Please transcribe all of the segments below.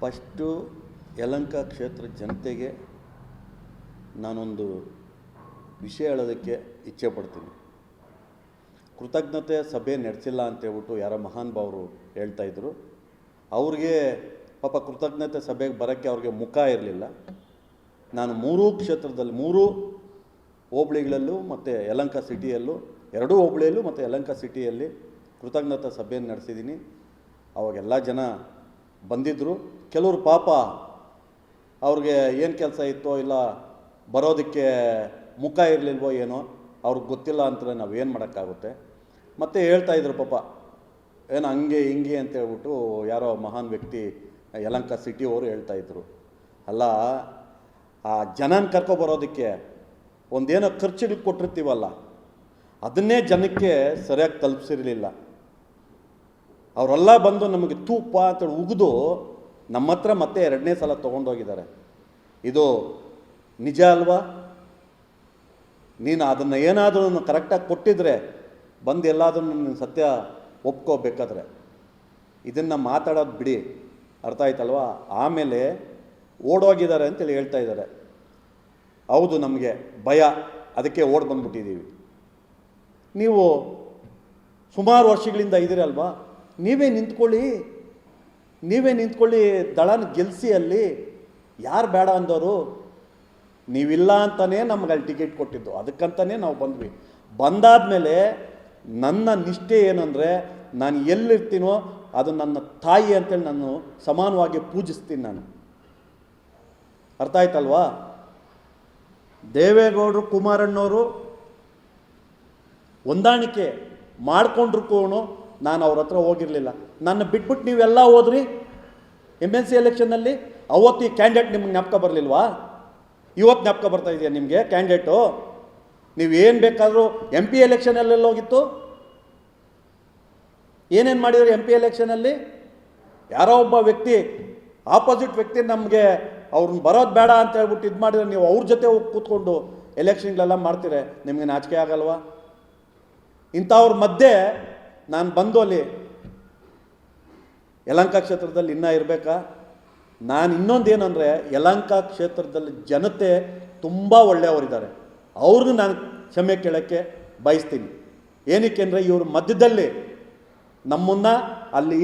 First Yelahanka ಕ್ಷೇತ್ರ ಜನತೆಗೆ ನಾನೊಂದು ವಿಷಯ ಹೇಳೋದಕ್ಕೆ ಇಚ್ಛೆ ಪಡ್ತೀನಿ. ಕೃತಜ್ಞತೆ ಸಭೆ ನಡೆಸಿಲ್ಲ ಅಂತೇಳ್ಬಿಟ್ಟು ಯಾರೋ ಮಹಾನ್ ಭಾವರು ಹೇಳ್ತಾಯಿದ್ರು ಅವ್ರಿಗೆ ಪಾಪ ಕೃತಜ್ಞತೆ ಸಭೆಗೆ ಬರೋಕ್ಕೆ ಅವ್ರಿಗೆ ಮುಖ ಇರಲಿಲ್ಲ. ನಾನು ಮೂರೂ ಕ್ಷೇತ್ರದಲ್ಲಿ, ಮೂರೂ ಹೋಬಳಿಗಳಲ್ಲೂ ಮತ್ತು ಯಲಂಕ ಸಿಟಿಯಲ್ಲೂ, ಎರಡೂ ಹೋಬಳಿಯಲ್ಲೂ ಮತ್ತು ಯಲಂಕ ಸಿಟಿಯಲ್ಲಿ ಕೃತಜ್ಞತಾ ಸಭೆಯನ್ನು ನಡೆಸಿದ್ದೀನಿ. ಅವಾಗೆಲ್ಲ ಜನ ಬಂದಿದ್ದರು ಕೆಲವರು ಪಾಪ ಅವ್ರಿಗೆ ಏನು ಕೆಲಸ ಇತ್ತೋ ಇಲ್ಲ ಬರೋದಕ್ಕೆ ಮುಖ ಇರಲಿಲ್ವೋ ಏನೋ ಅವ್ರಿಗೆ ಗೊತ್ತಿಲ್ಲ ಅಂತ ಏನು ಮಾಡೋಕ್ಕಾಗುತ್ತೆ. ಮತ್ತು ಹೇಳ್ತಾಯಿದ್ರು ಪಾಪ, ಏನು ಹಂಗೆ ಹಿಂಗೆ ಅಂತ ಹೇಳ್ಬಿಟ್ಟು ಯಾರೋ ಮಹಾನ್ ವ್ಯಕ್ತಿ ಯಲಂಕ ಸಿಟಿ ಅವರು ಹೇಳ್ತಾಯಿದ್ರು ಅಲ್ಲ, ಆ ಜನನ ಕರ್ಕೊಬರೋದಕ್ಕೆ ಒಂದೇನೋ ಖರ್ಚುಗಳು ಕೊಟ್ಟಿರ್ತೀವಲ್ಲ, ಅದನ್ನೇ ಜನಕ್ಕೆ ಸರಿಯಾಗಿ ತಲುಪಿಸಿರಲಿಲ್ಲ. ಅವರೆಲ್ಲ ಬಂದು ನಮಗೆ ತೂಪ ಅಂತೇಳಿ ಉಗಿದು ನಮ್ಮ ಹತ್ರ ಮತ್ತೆ ಎರಡನೇ ಸಲ ತೊಗೊಂಡೋಗಿದ್ದಾರೆ. ಇದು ನಿಜ ಅಲ್ವಾ? ನೀನು ಅದನ್ನು ಏನಾದರೂ ಕರೆಕ್ಟಾಗಿ ಕೊಟ್ಟಿದ್ರೆ ಬಂದು ಎಲ್ಲಾದರೂ ನೀನು ಸತ್ಯ ಒಪ್ಕೋಬೇಕಾದ್ರೆ. ಇದನ್ನು ಮಾತಾಡೋದು ಬಿಡಿ. ಅರ್ಥ ಆಯ್ತಲ್ವಾ? ಆಮೇಲೆ ಓಡೋಗಿದ್ದಾರೆ ಅಂತೇಳಿ ಹೇಳ್ತಾ ಇದ್ದಾರೆ. ಹೌದು, ನಮಗೆ ಭಯ. ಅದಕ್ಕೆ ಓಡ್ ಬಂದ್ಬಿಟ್ಟಿದ್ದೀವಿ ನೀವು ಸುಮಾರು ವರ್ಷಗಳಿಂದ ಇದ್ದೀರಲ್ವಾ? ನೀವೇ ನಿಂತ್ಕೊಳ್ಳಿ. ನೀವೇ ನಿಂತ್ಕೊಳ್ಳಿ, ದಳನ ಗೆಲ್ಸಿ ಅಲ್ಲಿ. ಯಾರು ಬೇಡ ಅಂದವರು ನೀವಿಲ್ಲ ಅಂತಲೇ ನಮ್ಗೆ ಅಲ್ಲಿ ಟಿಕೆಟ್ ಕೊಟ್ಟಿದ್ದು. ಅದಕ್ಕಂತಲೇ ನಾವು ಬಂದ್ವಿ. ಬಂದಾದಮೇಲೆ ನನ್ನ ನಿಷ್ಠೆ ಏನಂದರೆ, ನಾನು ಎಲ್ಲಿರ್ತೀನೋ ಅದು ನನ್ನ ತಾಯಿ ಅಂತೇಳಿ ನಾನು ಸಮಾನವಾಗಿ ಪೂಜಿಸ್ತೀನಿ ನಾನು. ಅರ್ಥ ಆಯ್ತಲ್ವಾ? ದೇವೇಗೌಡರು, ಕುಮಾರಣ್ಣವರು, ಹೊಂದಾಣಿಕೆ ಮಾಡಿಕೊಂಡ್ರು ಕೂಡ ನಾನು ಅವ್ರ ಹತ್ರ ಹೋಗಿರಲಿಲ್ಲ. ನನ್ನ ಬಿಟ್ಬಿಟ್ಟು ನೀವೆಲ್ಲ ಹೋದ್ರಿ? ಎಂ ಎನ್ ಸಿ ಎಲೆಕ್ಷನ್ನಲ್ಲಿ ಅವತ್ತು ಈ ಕ್ಯಾಂಡಿಡೇಟ್ ನಿಮ್ಗೆ ಜ್ಞಾಪಕ ಬರಲಿಲ್ವಾ? ಇವತ್ತು ಜ್ಞಾಪಕ ಬರ್ತಾ ಇದೆಯಾ ನಿಮಗೆ ಕ್ಯಾಂಡಿಡೇಟು ಏನು ಬೇಕಾದರೂ ಎಂ ಪಿ ಎಲೆಕ್ಷನಲ್ಲೆಲ್ಲ ಹೋಗಿತ್ತು? ಏನೇನು ಮಾಡಿದ್ರು ಎಂ ಪಿ ಎಲೆಕ್ಷನಲ್ಲಿ ಯಾರೋ ಒಬ್ಬ ವ್ಯಕ್ತಿ ಆಪೋಸಿಟ್ ವ್ಯಕ್ತಿ ನಮಗೆ ಅವ್ರನ್ನ ಬರೋದು ಬೇಡ ಅಂತ ಹೇಳ್ಬಿಟ್ಟು ಇದು ಮಾಡಿದ್ರೆ ನೀವು ಅವ್ರ ಜೊತೆ ಹೋಗಿ ಕೂತ್ಕೊಂಡು ಎಲೆಕ್ಷನ್ಗಳೆಲ್ಲ ಮಾಡ್ತೀರ? ನಿಮಗೆ ನಾಚಿಕೆ ಆಗಲ್ವಾ? ಇಂಥವ್ರ ಮಧ್ಯೆ ನಾನು ಬಂದು ಅಲ್ಲಿ ಯಲಂಕ ಕ್ಷೇತ್ರದಲ್ಲಿ ಇನ್ನೂ ಇರಬೇಕಾ? ನಾನು ಇನ್ನೊಂದು ಏನಂದರೆ ಯಲಂಕ ಕ್ಷೇತ್ರದಲ್ಲಿ ಜನತೆ ತುಂಬ ಒಳ್ಳೆಯವರಿದ್ದಾರೆ. ಅವ್ರಿಗೂ ನಾನು ಕ್ಷಮೆ ಕೇಳೋಕ್ಕೆ ಬಯಸ್ತೀನಿ. ಏನಕ್ಕೆ ಅಂದರೆ ಇವ್ರ ಮಧ್ಯದಲ್ಲಿ ನಮ್ಮನ್ನು ಅಲ್ಲಿ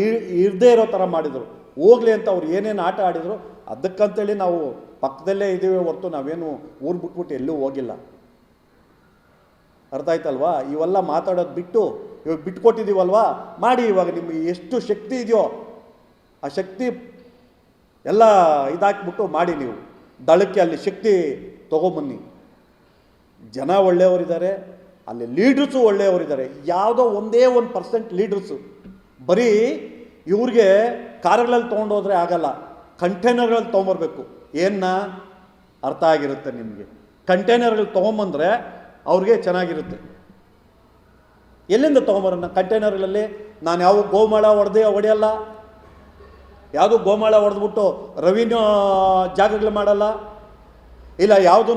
ಇರದೇ ಇರೋ ಥರ ಮಾಡಿದರು. ಹೋಗಲಿ ಅಂತ ಅವ್ರು ಏನೇನು ಆಟ ಆಡಿದರು, ಅದಕ್ಕಂತೇಳಿ ನಾವು ಪಕ್ಕದಲ್ಲೇ ಇದ್ದೀವಿ ಹೊರತು ನಾವೇನು ಊರು ಬಿಟ್ಬಿಟ್ಟು ಎಲ್ಲೂ ಹೋಗಿಲ್ಲ. ಅರ್ಥ ಆಯ್ತಲ್ವಾ? ಇವೆಲ್ಲ ಮಾತಾಡೋದು ಬಿಟ್ಟು ಇವಾಗ ಬಿಟ್ಕೊಟ್ಟಿದ್ದೀವಲ್ವಾ ಮಾಡಿ ಇವಾಗ ನಿಮಗೆ ಎಷ್ಟು ಶಕ್ತಿ ಇದೆಯೋ, ಆ ಶಕ್ತಿ ಎಲ್ಲ ಇದಾಕ್ಬಿಟ್ಟು ಮಾಡಿ ನೀವು. ದಳಕ್ಕೆ ಅಲ್ಲಿ ಶಕ್ತಿ ತೊಗೊಂಬನ್ನಿ. ಜನ ಒಳ್ಳೆಯವರಿದ್ದಾರೆ, ಅಲ್ಲಿ ಲೀಡ್ರಸು ಒಳ್ಳೆಯವರಿದ್ದಾರೆ. ಯಾವುದೋ ಒಂದೇ ಒಂದು ಪರ್ಸೆಂಟ್ ಲೀಡ್ರಸ್ಸು ಬರೀ ಇವ್ರಿಗೆ ಕಾರ್ಗಳಲ್ಲಿ ತೊಗೊಂಡೋದ್ರೆ ಆಗಲ್ಲ, ಕಂಟೈನರ್ಗಳಲ್ಲಿ ತೊಗೊಂಬರ್ಬೇಕು. ಏನ ಅರ್ಥ ಆಗಿರುತ್ತೆ ನಿಮಗೆ. ಕಂಟೈನರ್ಗಳು ತೊಗೊಂಬಂದರೆ ಅವ್ರಿಗೆ ಚೆನ್ನಾಗಿರುತ್ತೆ. ಎಲ್ಲಿಂದ ತೊಗೊಂಬರೋಣ? ಕಂಟೈನರ್ಗಳಲ್ಲಿ? ನಾನು ಯಾವ ಗೋಮಾಳ ಹೊಡೆದೇ ಹೊಡೆಯಲ್ಲ ಯಾವುದು ಗೋಮಾಳ ಹೊಡೆದ್ಬಿಟ್ಟು ರೆವಿನ್ಯೂ ಜಾಗಗಳು ಮಾಡಲ್ಲ? ಇಲ್ಲ ಯಾವುದೂ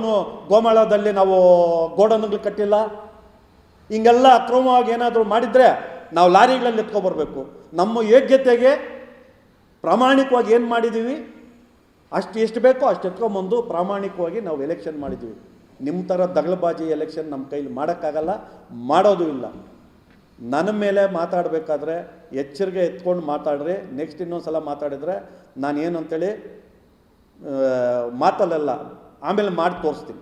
ಗೋಮಾಳದಲ್ಲಿ ನಾವು ಗೋಡನ್ಗಳು ಕಟ್ಟಿಲ್ಲ? ಹಿಂಗೆಲ್ಲ ಅಕ್ರಮವಾಗಿ ಏನಾದರೂ ಮಾಡಿದರೆ ನಾವು ಲಾರಿಗಳಲ್ಲಿ ಎತ್ಕೊಬರ್ಬೇಕು ನಮ್ಮ ಯೋಗ್ಯತೆಗೆ ಪ್ರಾಮಾಣಿಕವಾಗಿ ಏನು ಮಾಡಿದ್ದೀವಿ ಅಷ್ಟು ಎಷ್ಟು ಬೇಕೋ ಅಷ್ಟು ಎತ್ಕೊಂಬಂದು ಪ್ರಾಮಾಣಿಕವಾಗಿ ನಾವು ಎಲೆಕ್ಷನ್ ಮಾಡಿದ್ದೀವಿ ನಿಮ್ಮ ಥರ ದಗಳಬಾಜಿ ಎಲೆಕ್ಷನ್ ನಮ್ಮ ಕೈಲಿ ಮಾಡೋಕ್ಕಾಗಲ್ಲ, ಮಾಡೋದು ಇಲ್ಲ. ನನ್ನ ಮೇಲೆ ಮಾತಾಡಬೇಕಾದ್ರೆ ಎಚ್ಚರಿಕೆ ಎತ್ಕೊಂಡು ಮಾತಾಡ್ರಿ ನೆಕ್ಸ್ಟ್ ಇನ್ನೊಂದು ಸಲ ಮಾತಾಡಿದರೆ ನಾನು ಏನು ಅಂತೇಳಿ ಮಾತಲ್ಲೆಲ್ಲ, ಆಮೇಲೆ ಮಾಡಿ ತೋರಿಸ್ತೀನಿ.